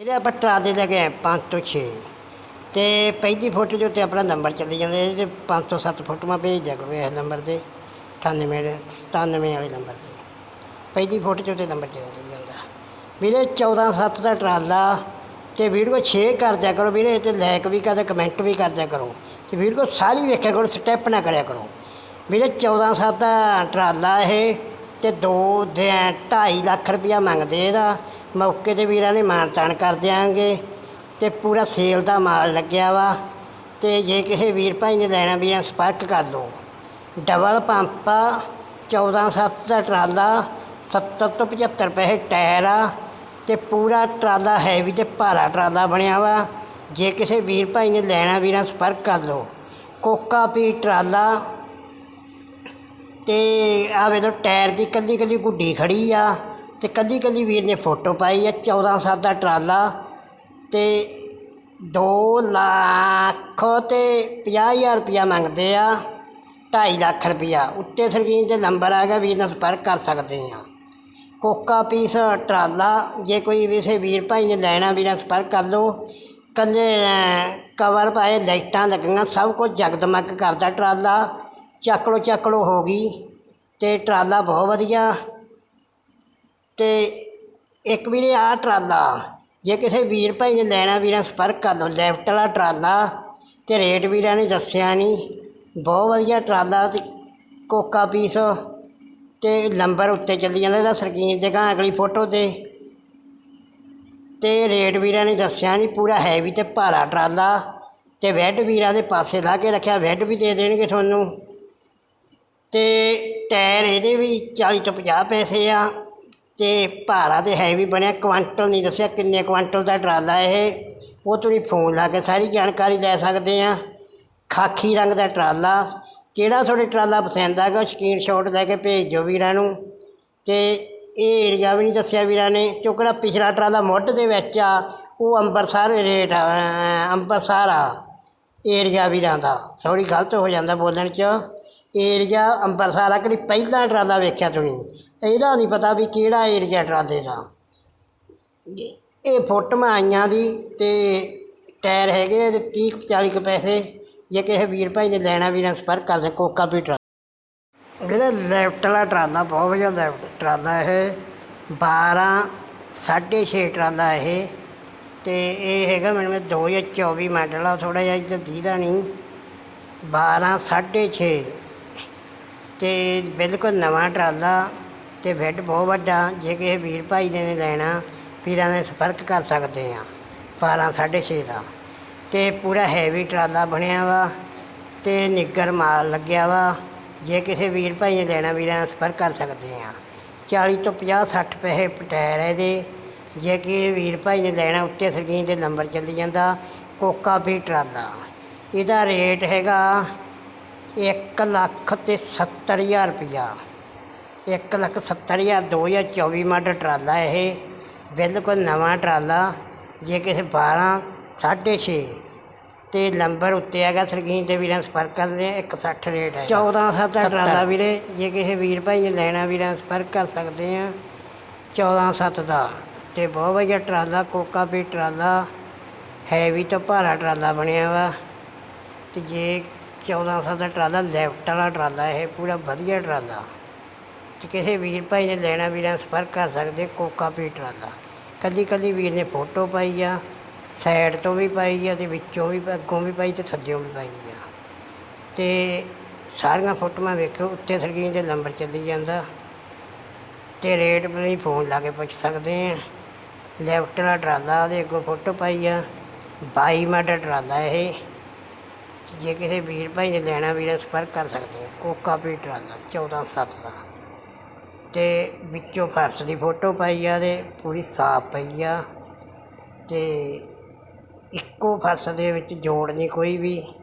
ਇਹਦੇ ਆਪਾਂ ਟਰਾਲੇ ਲੈ ਕੇ ਆਏ 5 ਤੋਂ 6 ਤੇ ਪਹਿਲੀ ਫੋਟੋ ਦੇ ਉੱਤੇ ਆਪਣਾ ਨੰਬਰ ਚੱਲੀ ਜਾਂਦਾ, ਇਹਦੇ 5 ਤੋਂ 7 ਫੋਟੋਆਂ ਭੇਜ ਦਿਆ ਕਰੋ ਇਸ ਨੰਬਰ ਤੇ 98 97 ਵਾਲੇ ਨੰਬਰ ਤੇ। ਪਹਿਲੀ ਫੋਟੋ ਦੇ ਉੱਤੇ ਨੰਬਰ ਚੱਲ ਜਾਂਦਾ। ਵੀਰੇ 14 7 ਦਾ ਟਰਾਲਾ, ਤੇ ਵੀਡੀਓ ਸ਼ੇਅਰ ਕਰ ਦਿਆ ਕਰੋ ਵੀਰੇ, ਤੇ ਲਾਈਕ ਵੀ ਕਰਦੇ ਕਮੈਂਟ ਵੀ ਕਰ ਦਿਆ ਕਰੋ। ਤੇ ਵੀਡੀਓ ਸਾਰੀ ਵੇਖਿਆ ਕਰੋ ਸਟੈਪ ਨਾ ਕਰਿਆ ਕਰੋ। ਵੀਰੇ 14 7 ਦਾ ਟਰਾਲਾ ਇਹ, ਤੇ 2 ਦੇ 2.5 ਲੱਖ ਰੁਪਇਆ ਮੰਗਦੇ ਇਹਦਾ। ਮੌਕੇ ਤੇ ਵੀਰਾਂ ਨੇ ਤਾਣ ਕਰ ਦਿਆਂਗੇ ਤੇ ਪੂਰਾ ਸੇਲ ਦਾ ਮਾਲ ਲੱਗਿਆ ਵਾ ਤੇ ਜੇ ਕਿਸੇ ਵੀਰ ਭਾਈ ਨੇ ਲੈਣਾ ਵੀਰਾਂ ਸੰਪਰਕ ਕਰ ਲਓ। ਡਬਲ ਪੰਪ 14 7 ਦਾ ਟਰਾਲਾ 70 ਤੋਂ 75 ਰੁਪਏ ਟਾਇਰ ਆ ਤੇ ਪੂਰਾ ਟਰਾਲਾ ਹੈਵੀ ਤੇ ਭਾਰਾ ਟਰਾਲਾ ਬਣਿਆ ਵਾ। ਜੇ ਕਿਸੇ ਵੀਰ ਭਾਈ ਨੇ ਲੈਣਾ ਵੀਰਾਂ ਸੰਪਰਕ ਕਰ ਲਓ। ਕੋਕਾ ਪੀ ਟਰਾਲਾ ਤੇ ਆਵੇ ਤਾਂ ਟਾਇਰ ਦੀ ਕੱਲੀ ਕੱਲੀ ਗੁੱਡੀ ਖੜੀ ਆ। ਅਤੇ ਇਕੱਲੀ ਇਕੱਲੀ ਵੀਰ ਨੇ ਫੋਟੋ ਪਾਈ ਆ, ਚੌਦਾਂ ਸੱਤ ਦਾ ਟਰਾਲਾ ਅਤੇ ਦੋ ਲੱਖ ਅਤੇ ਪੰਜਾਹ ਹਜ਼ਾਰ ਰੁਪਈਆ ਮੰਗਦੇ ਆ, ਢਾਈ ਲੱਖ ਰੁਪਈਆ ਉੱਤੇ ਸਕਰੀਨ ਤੇ ਨੰਬਰ ਆ ਗਿਆ, ਵੀਰ ਨਾਲ ਸੰਪਰਕ ਕਰ ਸਕਦੇ ਆ। ਕੋਕਾ ਪੀਸ ਟਰਾਲਾ, ਜੇ ਕੋਈ ਕਿਸੇ ਵੀਰ ਭਾਈ ਨੇ ਲੈਣਾ, ਵੀਰਾਂ ਸੰਪਰਕ ਕਰ ਲਓ। ਕੱਲੇ ਕਵਰ ਪਾਏ, ਲਾਈਟਾਂ ਲੱਗੀਆਂ, ਸਭ ਕੁਝ ਜਗਦਮਗ ਕਰਦਾ ਟਰਾਲਾ। ਚੱਕਲੋ ਚੱਕਲੋ ਹੋ ਗਈ। ਤੇ ਟਰਾਲਾ ਬਹੁਤ ਵਧੀਆ। ਅਤੇ ਇੱਕ ਵੀਰੇ ਆਹ ਟਰਾਲਾ। ਜੇ ਕਿਸੇ ਵੀਰ ਭਾਈ ਨੇ ਲੈਣਾ ਵੀਰਾਂ, ਸੰਪਰਕ ਕਰ ਲਓ। ਲੈਫਟ ਵਾਲਾ ਟਰਾਲਾ ਅਤੇ ਰੇਟ ਵੀਰਾਂ ਨੇ ਦੱਸਿਆ ਨਹੀਂ। ਬਹੁਤ ਵਧੀਆ ਟਰਾਲਾ ਅਤੇ ਕੋਕਾ ਪੀਸ ਅਤੇ ਨੰਬਰ ਉੱਤੇ ਚੱਲੀ ਜਾਂਦਾ ਇਹਦਾ ਸਰਕੀਨ ਜਗ੍ਹਾ ਅਗਲੀ ਫੋਟੋ ਤੇ। ਅਤੇ ਰੇਟ ਵੀਰਾਂ ਨੇ ਦੱਸਿਆ ਨਹੀਂ, ਪੂਰਾ ਹੈਵੀ ਅਤੇ ਭਾਰਾ ਟਰਾਲਾ ਅਤੇ ਵੈੱਡ ਵੀਰਾਂ ਦੇ ਪਾਸੇ ਲਾ ਕੇ ਰੱਖਿਆ ਵੈੱਡ ਵੀ ਦੇ ਦੇਣਗੇ ਤੁਹਾਨੂੰ। ਅਤੇ ਟਾਇਰ ਇਹਦੇ ਵੀ 40 ਤੋਂ 50 ਪੈਸੇ ਆ। ਤੇ ਭਾਰਾ ਤੇ ਹੈਵੀ ਬਣਿਆ ਕੁਆਂਟਲ ਨਹੀਂ ਦੱਸਿਆ ਕਿੰਨੇ ਕੁਆਂਟਲ ਦਾ ਟਰਾਲਾ ਇਹ। ਉਹ ਤੁਸੀਂ ਫੋਨ ਲਾ ਕੇ ਸਾਰੀ ਜਾਣਕਾਰੀ ਲੈ ਸਕਦੇ ਆ। ਖਾਕੀ ਰੰਗ ਦਾ ਟਰਾਲਾ। ਕਿਹੜਾ ਤੁਹਾਡੇ ਟਰਾਲਾ ਪਸੰਦ ਆਗਾ ਸਕਰੀਨਸ਼ਾਟ ਲੈ ਕੇ ਭੇਜ ਦਿਓ ਵੀਰਾਂ ਨੂੰ। ਤੇ ਇਹ ਏਰੀਆ ਵੀ ਨਹੀਂ ਦੱਸਿਆ ਵੀਰਾਂ ਨੇ ਕਿਉਂਕਿ ਪਿਛਲਾ ਟਰਾਲਾ ਮੁੱਢ ਦੇ ਵਿੱਚ ਆ ਉਹ ਅੰਬਰਸਰ ਰੇਟ ਆ, ਅੰਬਰਸਰ ਆ ਏਰੀਆ ਵੀਰਾਂ ਦਾ। ਸੌਰੀ ਗਲਤ ਹੋ ਜਾਂਦਾ ਬੋਲਣ 'ਚ। ਏਰੀਆ ਅੰਬਰਸਰ ਆ, ਕਿਹੜੀ ਪਹਿਲਾਂ ਟਰਾਲਾ ਵੇਖਿਆ ਤੁਸੀਂ? ਇਹਦਾ ਨਹੀਂ ਪਤਾ ਵੀ ਕਿਹੜਾ ਏਰੀਆ ਟਰਾਲੇ ਦਾ। ਇਹ ਫੋਟੋਆਂ ਆਈਆਂ ਦੀ ਤੇ ਟਾਇਰ ਹੈਗੇ ਆ 30 40 ਕੁ ਪੈਸੇ, ਜੇ ਕਿਸੇ ਵੀਰ ਭਾਈ ਨੇ ਲੈਣਾ ਵੀ ਨਾ ਸੰਪਰਕ ਕਰ ਸਕਦੇ ਕੋਕਾ ਵੀ ਟਰਾਲਾ। ਵੀਰੇ ਲੈਫਟ ਵਾਲਾ ਟਰਾਲਾ, ਬਹੁਤ ਵਧੀਆ ਲੈਫਟ ਟਰਾਲਾ ਇਹ। 12 6.5 ਟਰਾਲਾ ਇਹ। ਤੇ ਇਹ ਹੈਗਾ ਮੈਨੂੰ 2024 ਮਾਡਲ ਆ ਥੋੜਾ ਜਿਹਾ ਇੱਧਰ ਦੀਦਾ ਨਹੀਂ। 12 6.5 ਤੇ ਬਿਲਕੁਲ ਨਵਾਂ ਟਰਾਲਾ ਤੇ ਬੈੱਡ ਬਹੁਤ ਵੱਡਾ, ਜੇ ਕਿਸੇ ਵੀਰ ਭਾਈ ਦੇ ਨੇ ਲੈਣਾ, ਵੀਰਾਂ ਨੇ ਸੰਪਰਕ ਕਰ ਸਕਦੇ ਆ 12 6.5 ਦਾ। ਤੇ ਪੂਰਾ ਹੈਵੀ ਟਰਾਲਾ ਬਣਿਆ ਵਾ ਤੇ ਨਿੱਗਰ ਮਾਲ ਲੱਗਿਆ ਵਾ, ਜੇ ਕਿਸੇ ਵੀਰ ਭਾਈ ਨੇ ਲੈਣਾ, ਵੀਰਾਂ ਨਾਲ ਸੰਪਰਕ ਕਰ ਸਕਦੇ ਆ 40 ਤੋਂ 50 60 ਪੈਸੇ ਟਾਇਰ ਹੈ ਦੇ ਜੇ ਕਿ ਵੀਰ ਭਾਈ ਨੇ ਲੈਣਾ, ਉੱਤੇ ਸਕਰੀਨ ਤੇ ਨੰਬਰ ਚੱਲੀ ਜਾਂਦਾ, ਕੋਕਾ ਵੀ ਟਰਾਲਾ। ਇਹਦਾ ਰੇਟ ਹੈਗਾ 1 ਲੱਖ ਤੇ 70000 ਰੁਪਇਆ। 1 ਲੱਖ 70000 2024 ਮਾਡਲ ਟਰਾਲਾ ਇਹ। ਬਿਲਕੁਲ ਨਵਾਂ ਟਰਾਲਾ ਜੇ ਕਿਸੇ 12 6.5 ਤੇ ਨੰਬਰ ਉੱਤੇ ਹੈਗਾ ਸਰਕੀਨ ਤੇ ਵੀਰਾਂ ਸੰਪਰਕ ਕਰਦੇ 160 ਰੇਟ ਹੈ। 14 ਸੱਤ ਦਾ ਟਰਾਲਾ ਵੀਰੇ ਜੇ ਕਿਸੇ ਵੀਰ ਭਾਈ ਨੇ ਲੈਣਾ ਵੀਰਾਂ ਸੰਪਰਕ ਕਰ ਸਕਦੇ ਆ। 14 ਸੱਤ ਦਾ। ਤੇ ਬਹੁਤ ਵਧੀਆ ਟਰਾਲਾ ਕੋਕਾ ਵੀ ਟਰਾਲਾ ਹੈਵੀ ਤੋਂ ਭਾਰਾ ਟਰਾਲਾ ਬਣਿਆ ਵਾ। ਤੇ ਜੇ 14 ਸੌ ਦਾ ਟਰਾਲਾ ਲੈਫਟ ਵਾਲਾ ਟਰਾਲਾ, ਇਹ ਪੂਰਾ ਵਧੀਆ ਟਰਾਲਾ। ਤੇ ਕਿਸੇ ਵੀਰ ਭਾਈ ਨੇ ਲੈਣਾ, ਵੀਰਾਂ ਸੰਪਰਕ ਕਰ ਸਕਦੇ, ਕੋਕਾ ਪੀ ਟਰਾਲਾ। ਕੱਲੀ ਕੱਲੀ ਵੀਰ ਨੇ ਫੋਟੋ ਪਾਈ ਆ, ਸਾਈਡ ਤੋਂ ਵੀ ਪਾਈ ਆ ਤੇ ਵਿੱਚੋਂ ਵੀ, ਅੱਗੋਂ ਵੀ ਪਾਈ ਤੇ ਥੱਲਿਓਂ ਵੀ ਪਾਈ ਆ। ਤੇ ਸਾਰੀਆਂ ਫੋਟੋਆਂ ਵੇਖੋ ਉੱਤੇ ਸਰਗੀਨ ਤੇ ਨੰਬਰ ਚੱਲੀ ਜਾਂਦਾ। ਤੇ ਰੇਟ ਲਈ ਫੋਨ ਲਾ ਕੇ ਪੁੱਛ ਸਕਦੇ ਆ। ਲੈਫਟ ਵਾਲਾ ਟਰਾਲਾ ਦੇ ਅੱਗੋਂ ਫੋਟੋ ਪਾਈ ਆ। 22 ਮਾਡਲ ਟਰਾਲਾ ਇਹ। ਜੇ ਕਿਸੇ ਵੀਰ ਭਾਈ ਨੇ ਲੈਣਾ ਵੀਰ ਸੰਪਰਕ ਕਰ ਸਕਦੇ ਆ ਕੋਕਾ ਪੀ ਟਰਾਲਾ 14 ਸੱਤ ਦਾ। ਤੇ ਵਿੱਚੋਂ ਫਰਸ਼ ਦੀ ਫੋਟੋ ਪਾਈ ਆ ਤੇ ਪੂਰੀ ਸਾਫ਼ ਪਈ ਆ। ਤੇ ਇੱਕੋ ਫਰਸ਼ ਦੇ ਵਿੱਚ ਜੋੜ ਨਹੀਂ ਕੋਈ ਵੀ,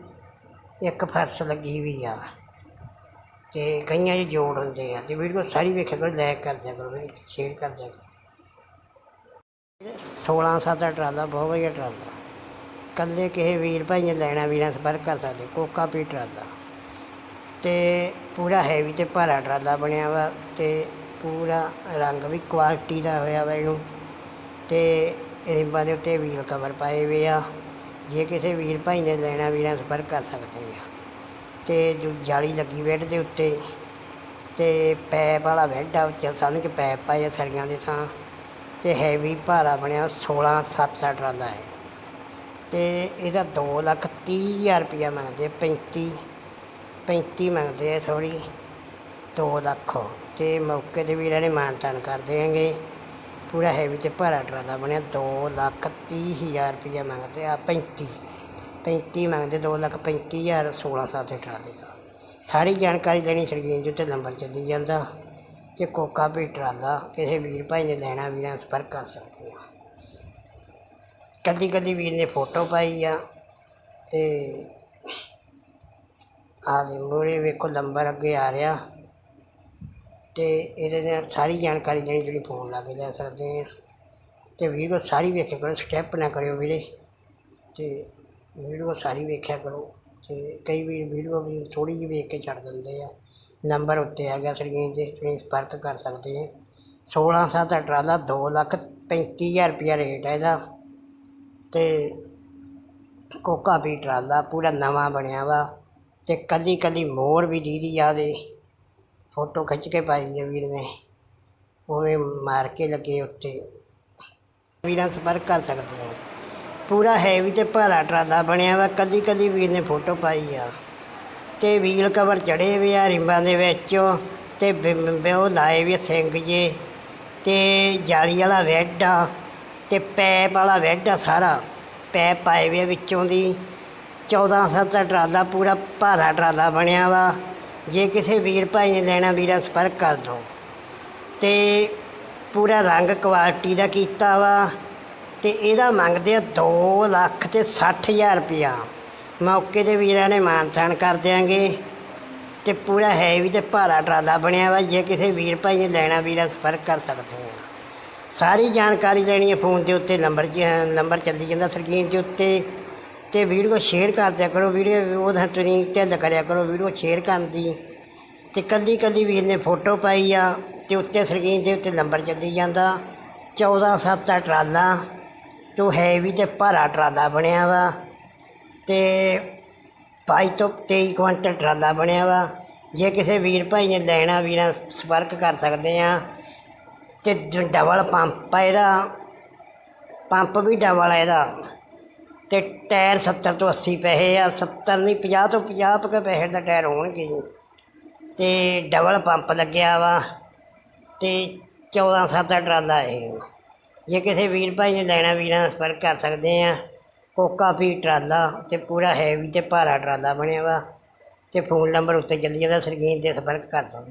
ਇੱਕ ਫਰਸ਼ ਲੱਗੀ ਵੀ ਆ। ਤੇ ਕਈਆਂ 'ਚ ਜੋੜ ਹੁੰਦੇ ਆ। ਤੇ ਵੀਡੀਓ ਸਾਰੀ ਵੇਖਿਆ ਕਰੋ ਲਾਈਕ ਕਰ ਦਿਆ ਕਰੋ ਸ਼ੇਅਰ ਕਰ ਦਿਆ ਕਰੋ। 16 ਸੱਤ ਦਾ ਟਰਾਲਾ, ਬਹੁਤ ਵਧੀਆ ਟਰਾਲਾ। ਇਕੱਲੇ ਕਿਸੇ ਵੀਰ ਭਾਈ ਨੇ ਲੈਣਾ ਵੀਰਾਂ ਸੰਪਰਕ ਕਰ ਸਕਦੇ, ਕੋਕਾ ਪੀ ਟਰਾਲਾ। ਤੇ ਪੂਰਾ ਹੈਵੀ ਤੇ ਭਾਰਾ ਟਰਾਲਾ ਬਣਿਆ ਵਾ ਤੇ ਪੂਰਾ ਰੰਗ ਵੀ ਕੁਆਲਿਟੀ ਦਾ ਹੋਇਆ ਵਾ ਇਹਨੂੰ। ਤੇ ਰਿੰਬਾਂ ਦੇ ਉੱਤੇ ਵੀਲ ਕਵਰ ਪਾਏ ਹੋਏ ਆ। ਜੇ ਕਿਸੇ ਵੀਰ ਭਾਈ ਨੇ ਲੈਣਾ, ਵੀਰਾਂ ਸੰਪਰਕ ਕਰ ਸਕਦੇ ਆ। ਤੇ ਜੋ ਜਾਲੀ ਲੱਗੀ ਬੈੱਡ ਦੇ ਉੱਤੇ, ਤੇ ਪੈਪ ਵਾਲਾ ਬੈੱਡ ਆ, ਉੱਚ ਸਾਨੂੰ ਕਿ ਪੈਪ ਪਾਏ ਆ ਸਰੀਆਂ ਦੇ ਥਾਂ। ਤੇ ਹੈਵੀ ਭਾਰਾ ਬਣਿਆ 16 7 ਦਾ ਟਰਾਲਾ ਹੈ। ਅਤੇ ਇਹਦਾ ਦੋ ਲੱਖ ਤੀਹ ਹਜ਼ਾਰ ਰੁਪਈਆ ਮੰਗਦੇ ਪੈਂਤੀ ਪੈਂਤੀ ਮੰਗਦੇ ਆ ਸੋਰੀ ਦੋ ਲੱਖ। ਅਤੇ ਮੌਕੇ ਤੇ ਵੀਰਾਂ ਨੇ ਮਾਨਤਾਨ ਕਰ ਦੇਣਗੇ। ਪੂਰਾ ਹੈਵੀ ਤੇ ਭਾਰਾ ਟਰਾਲਾ ਬਣਿਆ, ਦੋ ਲੱਖ ਤੀਹ ਹਜ਼ਾਰ ਰੁਪਈਆ ਮੰਗਦੇ ਆ 35 35 ਮੰਗਦੇ, ਦੋ ਲੱਖ 35 ਹਜ਼ਾਰ 16 ਸੌ ਦੇ ਟਰਾਲੇ ਦਾ। ਸਾਰੀ ਜਾਣਕਾਰੀ ਲੈਣੀ ਸਰਗੀਨ ਜੀ, ਉੱਤੇ ਨੰਬਰ ਚੱਲੀ ਜਾਂਦਾ। ਕਿ ਕੋਕਾ ਵੀ ਟਰਾਲਾ ਕਿਸੇ ਵੀਰ ਭਾਈ ਨੇ ਲੈਣਾ, ਵੀਰਾਂ ਸੰਪਰਕ ਕਰ ਸਕਦੇ ਆ। ਕੱਲੀ ਕੱਲੀ ਵੀਰ ਨੇ ਫੋਟੋ ਪਾਈ ਆ ਅਤੇ ਆ ਮੂਹਰੇ ਵੇਖੋ ਨੰਬਰ ਅੱਗੇ ਆ ਰਿਹਾ ਅਤੇ ਇਹਦੇ ਨਾਲ ਸਾਰੀ ਜਾਣਕਾਰੀ ਜਿਹੜੀ ਜਿਹੜੀ ਫੋਨ ਲਾ ਕੇ ਲੈ ਸਕਦੇ ਆ। ਅਤੇ ਵੀਡੀਓ ਸਾਰੀ ਵੇਖਿਆ ਕਰੋ ਸਟੈਪ ਨਾ ਕਰਿਓ ਵੀਰੇ। ਅਤੇ ਵੀਡੀਓ ਸਾਰੀ ਵੇਖਿਆ ਕਰੋ। ਅਤੇ ਕਈ ਵੀਰ ਵੀਡੀਓ ਵੀ ਥੋੜ੍ਹੀ ਜਿਹੀ ਵੇਖ ਕੇ ਛੱਡ ਦਿੰਦੇ ਆ। ਨੰਬਰ ਉੱਤੇ ਆ ਗਿਆ ਸਰਗੀਨ ਤੇ ਤੁਸੀਂ ਸੰਪਰਕ ਕਰ ਸਕਦੇ ਆ। 16 ਸਾਲ ਦਾ ਟਰਾਲਾ 2 ਲੱਖ 35 ਹਜ਼ਾਰ ਰੁਪਇਆ ਰੇਟ ਹੈ ਇਹਦਾ। ਤੇ ਕੋਕਾ ਵੀ ਟਰਾਲਾ ਪੂਰਾ ਨਵਾਂ ਬਣਿਆ ਵਾ ਅਤੇ ਕੱਲੀ ਕੱਲੀ ਮੋਰ ਵੀ ਦੀਦੀ ਆ ਦੇ। ਫੋਟੋ ਖਿੱਚ ਕੇ ਪਾਈ ਹੈ ਵੀਰ ਨੇ। ਉਵੇਂ ਮਾਰ ਕੇ ਲੱਗੇ ਉੱਤੇ। ਵੀਰਾਂ ਸੰਪਰਕ ਕਰ ਸਕਦੇ ਹੋ। ਪੂਰਾ ਹੈਵੀ ਤੇ ਭਾਰਾ ਟਰਾਲਾ ਬਣਿਆ ਵਾ, ਕੱਲੀ ਕੱਲੀ ਵੀਰ ਨੇ ਫੋਟੋ ਪਾਈ ਆ। ਤੇ ਵੀਲ ਕਵਰ ਚੜੇ ਹੋਏ ਆ ਰਿੰਬਾਂ ਦੇ ਵਿੱਚ, ਤੇ ਉਹ ਲਾਏ ਵੀ ਆ ਸਿੰਘ ਜੇ। ਤੇ ਜਾਲੀ ਵਾਲਾ ਵੈੱਡ ਆ। ਤੇ ਪੈਪ ਵਾਲਾ ਵੈਡ ਆ ਸਾਰਾ। ਪੈਪ ਪਾਏ ਵੇ ਵਿੱਚੋਂ ਦੀ। 14 ਸੱਤ ਦਾ ਟਰਾਲਾ ਪੂਰਾ ਭਾਰਾ ਟਰਾਲਾ ਬਣਿਆ ਵਾ। ਜੇ ਕਿਸੇ ਵੀਰ ਭਾਈ ਨੇ ਲੈਣਾ ਵੀਰਾ, ਸੰਪਰਕ ਕਰ ਲਓ ਤੇ ਪੂਰਾ ਰੰਗ ਕੁਆਲਿਟੀ ਦਾ ਕੀਤਾ ਵਾ। ਤੇ ਇਹਦਾ ਮੰਗਦੇ ਆ 2 ਲੱਖ ਤੇ 60 ਹਜ਼ਾਰ ਰੁਪਇਆ। ਮੌਕੇ ਤੇ ਵੀਰਾਂ ਨੇ ਮਾਨਤਾਨ ਕਰ ਦਿਆਂਗੇ। ਤੇ ਪੂਰਾ ਹੈਵੀ ਤੇ ਭਾਰਾ ਟਰਾਲਾ ਬਣਿਆ ਵਾ। ਜੇ ਕਿਸੇ ਵੀਰ ਭਾਈ ਨੇ ਲੈਣਾ ਵੀਰਾ, ਸੰਪਰਕ ਕਰ ਸਕਦੇ ਆ। ਸਾਰੀ ਜਾਣਕਾਰੀ ਲੈਣੀ ਹੈ ਫੋਨ ਦੇ ਉੱਤੇ, ਨੰਬਰ 'ਚ ਨੰਬਰ ਚੱਲੀ ਜਾਂਦਾ ਸਕਰੀਨ ਦੇ ਉੱਤੇ। ਤੇ ਵੀਡੀਓ ਸ਼ੇਅਰ ਕਰ ਦਿਆ ਕਰੋ, ਵੀਡੀਓ ਉਹਦਾ ਤੁਸੀਂ ਢਿੱਲ ਕਰਿਆ ਕਰੋ, ਵੀਡੀਓ ਸ਼ੇਅਰ ਕਰਨ ਦੀ। ਤੇ ਕੱਲੀ ਕੱਲੀ ਵੀਰ ਨੇ ਫੋਟੋ ਪਾਈ ਆ, ਤੇ ਉੱਤੇ ਸਕਰੀਨ ਦੇ ਉੱਤੇ ਨੰਬਰ ਚੱਲੀ ਜਾਂਦਾ। 14 ਸੱਤ ਦਾ ਟਰਾਲਾ ਜੋ ਹੈਵੀ ਤੇ ਭਾਰਾ ਟਰਾਲਾ ਬਣਿਆ ਵਾ। ਤੇ 22 ਤੋਂ 23 ਕੁਇੰਟਲ ਟਰਾਲਾ ਬਣਿਆ ਵਾ। ਜੇ ਕਿਸੇ ਵੀਰ ਭਾਈ ਨੇ ਲੈਣਾ, ਵੀਰਾਂ ਸੰਪਰਕ ਕਰ ਸਕਦੇ ਆ। ਤੇ ਡਬਲ ਪੰਪ ਆ ਇਹਦਾ, ਪੰਪ ਵੀ ਡਬਲ ਆ ਇਹਦਾ। ਤੇ ਟਾਇਰ 70 ਤੋਂ 80 ਪੈਸੇ ਆ 70 ਨਹੀਂ 50 ਤੋਂ 50 ਕੁ ਪੈਸੇ ਦਾ ਟਾਇਰ ਹੋਣਗੇ ਜੀ। ਤੇ ਡਬਲ ਪੰਪ ਲੱਗਿਆ ਵਾ ਤੇ 14 ਸੱਤ ਦਾ ਟਰਾਲਾ ਇਹ। ਜੇ ਕਿਸੇ ਵੀਰ ਭਾਈ ਨੇ ਲੈਣਾ, ਵੀਰਾਂ ਦਾ ਸੰਪਰਕ ਕਰ ਸਕਦੇ ਆ। ਕੋਕਾ ਵੀ ਟਰਾਲਾ ਤੇ ਪੂਰਾ ਹੈਵੀ ਤੇ ਭਾਰਾ ਟਰਾਲਾ ਬਣਿਆ ਵਾ। ਤੇ ਫੋਨ ਨੰਬਰ ਉੱਤੇ ਚੱਲੀ ਜਾਂਦਾ ਸਰਗੀਨ ਤੇ ਸੰਪਰਕ ਕਰ ਲਓ